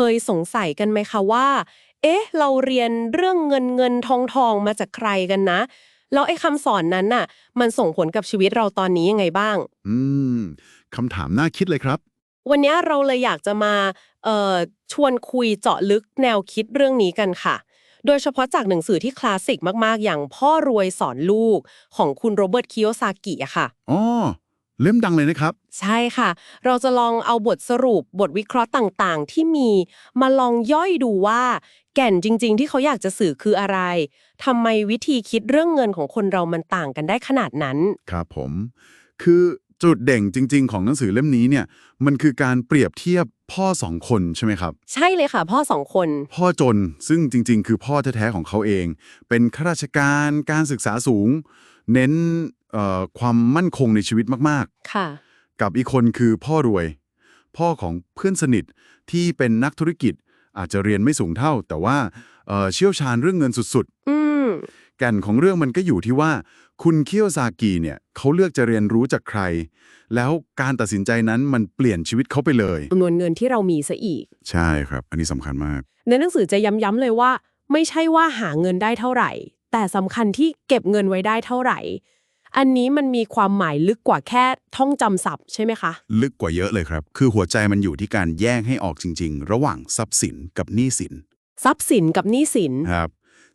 เคยสงสัยกันไหมคะว่า เอ๊ะ เราเรียนเรื่องเงินเงินทองทองมาจากใครกันนะ แล้วไอ้คำสอนนั้นน่ะ มันส่งผลกับชีวิตเราตอนนี้ยังไงบ้าง อืมคำถามน่าคิดเลยครับ วันนี้เราเลยอยากจะมาเอ่อชวนคุยเจาะลึกแนวคิดเรื่องนี้กันค่ะ โดยเฉพาะจากหนังสือที่คลาสสิกมากๆ อย่างพ่อรวยสอนลูกของคุณโรเบิร์ตคิโยซากิอะค่ะ อ๋อ เล่มดังเลยนะครับ ใช่ค่ะ เราจะลองเอาบทสรุปบทวิเคราะห์ต่างๆ ที่มีมาลองย่อยดูว่า แก่นจริง ๆ ที่เขาอยากจะสื่อคืออะไรทำไมวิธีคิดเรื่องเงินของคนเรามันต่างกันได้ขนาดนั้น ครับผม คือจุดเด่งจริง ๆ ของหนังสือเล่มนี้เนี่ย มันคือการเปรียบเทียบพ่อสองคนใช่ไหมครับ ใช่เลยค่ะ พ่อสองคน พ่อจนซึ่งจริง ๆ คือพ่อแท้ๆของเขาเอง เป็นข้าราชการการศึกษาสูง เน้นเอ่อ ความมั่นคงในชีวิตมากค่ะๆกับอีกคนคือพ่อรวย พ่อของเพื่อนสนิทที่เป็นนักธุรกิจอาจจะเรียนไม่สูงเท่า แต่ว่าเอ่อเชี่ยวชาญเรื่องเงินสุดอืม ๆ แก่นของเรื่องมันก็อยู่ที่ว่า คุณเคียวซากิเนี่ยเขาเลือกจะเรียนรู้จากใคร แล้วการตัดสินใจนั้นมันเปลี่ยนชีวิตเขาไปเลย จำนวนเงินที่เรามีซะอีก ใช่ครับ อันนี้สำคัญมาก ในหนังสือจะย้ำๆเลยว่า ไม่ใช่ว่าหาเงินได้เท่าไหร่ แต่สำคัญที่เก็บเงินไว้ได้เท่าไหร่ อันนี้มันมีความหมายลึกกว่าแค่ท่องจำศัพท์ใช่ไหมคะ ลึกกว่าเยอะเลยครับ คือหัวใจมันอยู่ที่การแยกให้ออกจริง ๆ ระหว่างทรัพย์สินกับหนี้สิน ทรัพย์สินกับหนี้สิน ครับ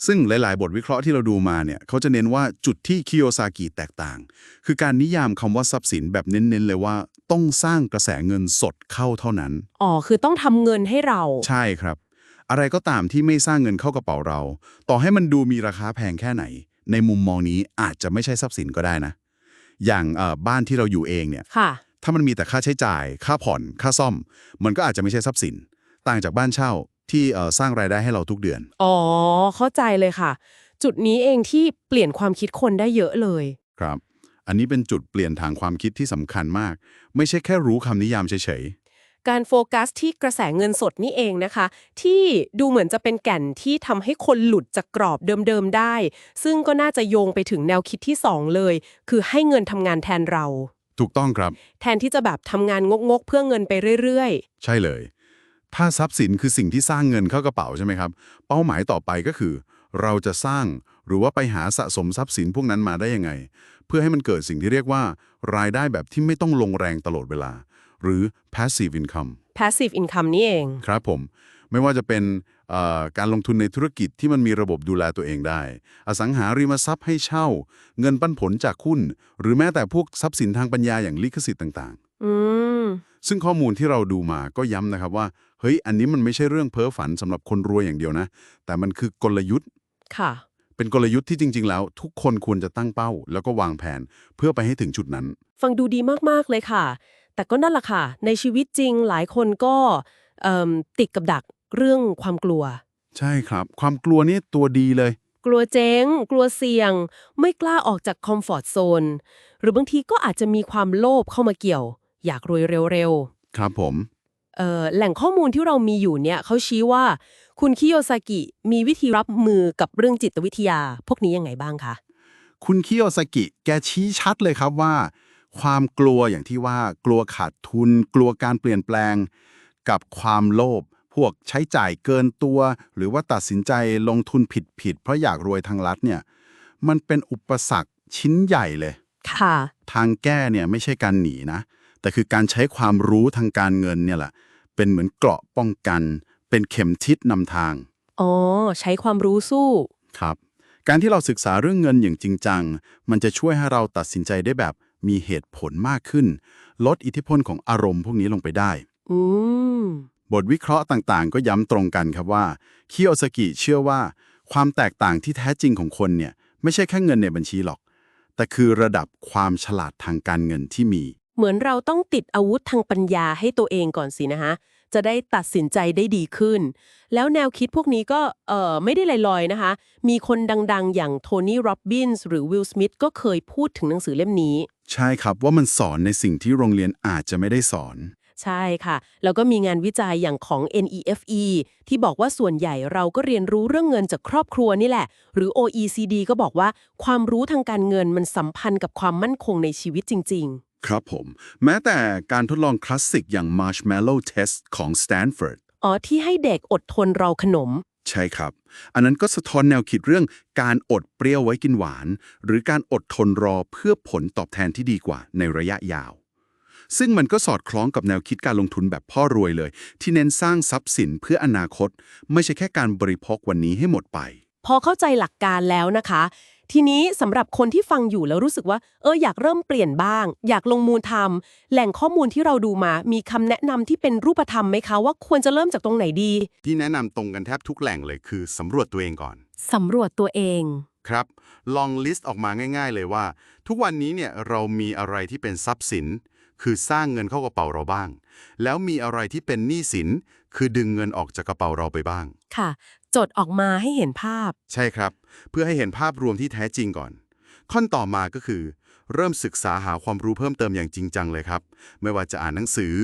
ซึ่งหลาย ๆ บทวิเคราะห์ที่เราดูมาเนี่ยเขาจะเน้นว่าจุดที่คิโยซากิแตกต่าง คือการนิยามคำว่าทรัพย์สินแบบเน้น ๆ เลยว่า ต้องสร้างกระแสเงินสดเข้าเท่านั้น อ๋อ คือต้องทำเงินให้เรา ใช่ครับ อะไรก็ตามที่ไม่สร้างเงินเข้ากระเป๋าเรา ต่อให้มันดูมีราคาแพงแค่ไหน ในมุมมองนี้อาจจะไม่ใช่ทรัพย์สินก็ได้นะ อย่างเอ่อบ้านที่เราอยู่เองเนี่ยค่ะถ้ามันมีแต่ค่าใช้จ่าย ค่าผ่อน ค่าซ่อม มันก็อาจจะไม่ใช่ทรัพย์สิน ต่างจากบ้านเช่าที่เอ่อสร้างรายได้ให้เราทุกเดือน อ๋อ เข้าใจเลยค่ะ จุดนี้เองที่เปลี่ยนความคิดคนได้เยอะเลย ครับ อันนี้เป็นจุดเปลี่ยนทางความคิดที่สำคัญมาก ไม่ใช่แค่รู้คำนิยามเฉย การโฟกัสที่กระแสเงินสดนี่เองนะคะ ที่ดูเหมือนจะเป็นแก่นที่ทำให้คนหลุดจากกรอบเดิมๆได้ ซึ่งก็น่าจะโยงไปถึงแนวคิดที่สองเลย คือให้เงินทำงานแทนเราๆถูกต้องครับ แทนที่จะแบบทำงานงกๆ เพื่อเงินไปเรื่อยใช่เลย ถ้าทรัพย์สินคือสิ่งที่สร้างเงินเข้ากระเป๋าใช่ไหมครับ เป้าหมายต่อไปก็คือ เราจะสร้างหรือว่าไปหาสะสมทรัพย์สินพวกนั้นมาได้ยังไง เพื่อให้มันเกิดสิ่งที่เรียกว่า รายได้แบบที่ไม่ต้องลงแรงตลอดเวลา หรือ passive income ๆ passive income นี่เอง ครับผม ไม่ว่าจะเป็นเอ่อการลงทุนในธุรกิจที่มันมีระบบดูแลตัวเองได้ อสังหาริมทรัพย์ให้เช่า เงินปันผลจากหุ้น หรือแม้แต่พวกทรัพย์สินทางปัญญาอย่างลิขสิทธิ์ต่างอืมๆซึ่งข้อมูลที่เราดูมาก็ย้ำนะครับว่า เฮ้ย อันนี้มันไม่ใช่เรื่องเพ้อฝันสำหรับคนรวยอย่างเดียวนะ แต่มันคือกลยุทธ์ ค่ะ เป็นกลยุทธ์ที่จริง ๆ แล้ว ทุกคนควรจะตั้งเป้า แล้วก็วางแผนเพื่อไปให้ถึงจุดนั้น ฟังดูดีมากๆเลยค่ะ แต่ก็นั่นแหละค่ะ ในชีวิตจริงหลายคนก็เอิ่มติดกับดักเรื่องความกลัว ใช่ครับ ความกลัวนี่ตัวดีเลย กลัวเจ๊ง กลัวเสี่ยง ไม่กล้าออกจากคอมฟอร์ทโซน หรือบางทีก็อาจจะมีความโลภเข้ามาเกี่ยว อยากรวยเร็วครับผมๆเอ่อแหล่งข้อมูลที่เรามีอยู่เนี่ยเขาชี้ว่า คุณคิโยซากิมีวิธีรับมือกับเรื่องจิตวิทยา พวกนี้ยังไงบ้างคะ คุณคิโยสกิแกชี้ชัดเลยครับว่า ความกลัวอย่างที่ว่ากลัวขาดทุน กลัวการเปลี่ยนแปลง กับความโลภพวกใช้จ่ายเกินตัว หรือว่าตัดสินใจลงทุนผิดๆเพราะอยากรวยทางลัดเนี่ยมันเป็นอุปสรรคชิ้นใหญ่เลยค่ะทางแก้เนี่ยไม่ใช่การหนีนะ แต่คือการใช้ความรู้ทางการเงินเนี่ยแหละเป็นเหมือนเกราะป้องกัน เป็นเข็มทิศนำทางอ๋อใช้ความรู้สู้ครับ การที่เราศึกษาเรื่องเงินอย่างจริงจัง มันจะช่วยให้เราตัดสินใจได้แบบ มีเหตุผลมากขึ้น ลดอิทธิพลของอารมณ์พวกนี้ลงไปได้อืมบทวิเคราะห์ต่างๆ ก็ย้ำตรงกันครับว่าคิโอสกิเชื่อว่า ความแตกต่างที่แท้จริงของคนเนี่ยไม่ใช่แค่เงินในบัญชีหรอก แต่คือระดับความฉลาดทางการเงินที่มี เหมือนเราต้องติดอาวุธทางปัญญาให้ตัวเองก่อนสินะคะ จะได้ตัดสินใจได้ดีขึ้น แล้วแนวคิดพวกนี้ก็เอ่อไม่ได้ลอยๆนะคะ มีคนดังๆ อย่างโทนี่ โรบบินส์หรือวิล สมิธก็เคยพูดถึงหนังสือเล่มนี้ ใช่ครับว่ามันสอนในสิ่งที่โรงเรียนอาจจะไม่ได้สอน ใช่ค่ะ แล้วก็มีงานวิจัยอย่างของ NEFE ที่บอกว่าส่วนใหญ่เราก็เรียนรู้เรื่องเงินจากครอบครัวนี่แหละ หรือ OECD ก็บอกว่าความรู้ทางการเงินมันสัมพันธ์กับความมั่นคงในชีวิตจริง ครับผม แม้แต่การทดลองคลาสสิกอย่าง Marshmallow Test ของ Stanford อ๋อ ที่ให้เด็กอดทนรอขนม ใช่ครับ อันนั้นก็สะท้อนแนวคิดเรื่องการอดเปรี้ยวไว้กินหวาน หรือการอดทนรอเพื่อผลตอบแทนที่ดีกว่าในระยะยาว ซึ่งมันก็สอดคล้องกับแนวคิดการลงทุนแบบพ่อรวยเลย ที่เน้นสร้างทรัพย์สินเพื่ออนาคต ไม่ใช่แค่การบริโภควันนี้ให้หมดไป พอเข้าใจหลักการแล้วนะคะ ทีนี้สำหรับคนที่ฟังอยู่แล้วรู้สึกว่า เอออยากเริ่มเปลี่ยนบ้าง อยากลงมือทำแหล่งข้อมูลที่เราดูมามีคำแนะนำที่เป็นรูปธรรมไหมคะ ว่าควรจะเริ่มจากตรงไหนดี ที่แนะนำตรงกันแทบทุกแหล่งเลยคือสำรวจตัวเองก่อน สำรวจตัวเอง ครับลองลิสต์ออกมาง่าย ๆ เลยว่า ทุกวันนี้เนี่ยเรามีอะไรที่เป็นทรัพย์สิน คือสร้างเงินเข้ากระเป๋าเราบ้าง แล้วมีอะไรที่เป็นหนี้สิน คือดึงเงินออกจากกระเป๋าเราไปบ้าง ค่ะ จดออกมาให้เห็นภาพ ใช่ครับ เพื่อให้เห็นภาพรวมที่แท้จริงก่อน ขั้นต่อมาก็คือ เริ่มศึกษาหาความรู้เพิ่มเติมอย่างจริงจังเลยครับ ไม่ว่าจะอ่านหนังสือ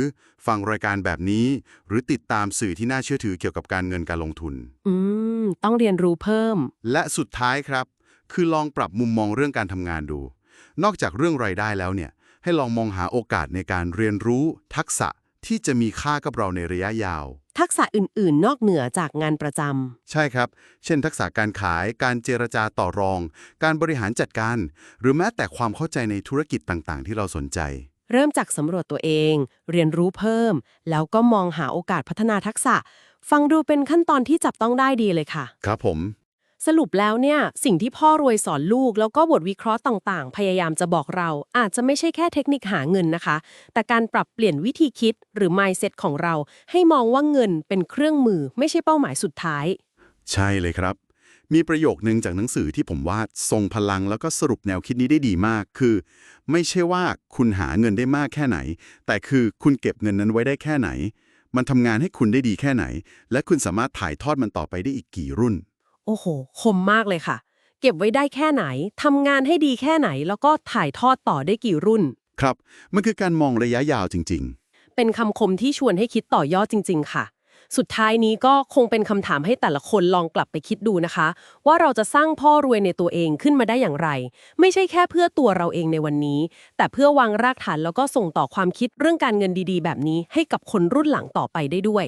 ฟังรายการแบบนี้ หรือติดตามสื่อที่น่าเชื่อถือเกี่ยวกับการเงินการลงทุน อืม ต้องเรียนรู้เพิ่ม และสุดท้ายครับ คือลองปรับมุมมองเรื่องการทำงานดู นอกจากเรื่องรายได้แล้วเนี่ย ให้ลองมองหาโอกาสในการเรียนรู้ ทักษะ ที่จะมีค่ากับเราในระยะยาว ทักษะอื่น ๆ นอกเหนือจากงานประจำใช่ครับ เช่น ทักษะการขาย การเจรจาต่อรอง การบริหารจัดการ หรือแม้แต่ความเข้าใจในธุรกิจต่างๆ ที่เราสนใจเริ่มจากสำรวจตัวเอง เรียนรู้เพิ่ม แล้วก็มองหาโอกาสพัฒนาทักษะ ฟังดูเป็นขั้นตอนที่จับต้องได้ดีเลยค่ะ ครับผม สรุปแล้วเนี่ย สิ่งที่พ่อรวยสอนลูก แล้วก็บทวิเคราะห์ต่างๆ พยายามจะบอกเรา อาจจะไม่ใช่แค่เทคนิคหาเงินนะคะ แต่การปรับเปลี่ยนวิธีคิดหรือ mindset ของเรา ให้มองว่าเงินเป็นเครื่องมือ ไม่ใช่เป้าหมายสุดท้าย ใช่เลยครับ มีประโยคนึงจากหนังสือที่ผมว่าทรงพลังแล้วก็สรุปแนวคิดนี้ได้ดีมาก คือ ไม่ใช่ว่าคุณหาเงินได้มากแค่ไหน แต่คือคุณเก็บเงินนั้นไว้ได้แค่ไหน มันทำงานให้คุณได้ดีแค่ไหน และคุณสามารถถ่ายทอดมันต่อไปได้อีกกี่รุ่น โอ้โห คมมากเลยค่ะ เก็บไว้ได้แค่ไหนทำงานให้ดีแค่ไหน แล้วก็ถ่ายทอดต่อได้กี่รุ่น ครับ มันคือการมองระยะยาวจริง เป็นคำคมที่ชวนให้คิดต่อยอดจริง ๆ ค่ะ สุดท้ายนี้ก็คงเป็นคำถามให้แต่ละคนลองกลับไปคิดดูนะคะ ว่าเราจะสร้างพ่อรวยในตัวเองขึ้นมาได้อย่างไร ไม่ใช่แค่เพื่อตัวเราเองในวันนี้ แต่เพื่อวางรากฐานแล้วก็ส่งต่อความคิดเรื่องการเงินดีๆ แบบนี้ให้กับคนรุ่นหลังต่อไปได้ด้วย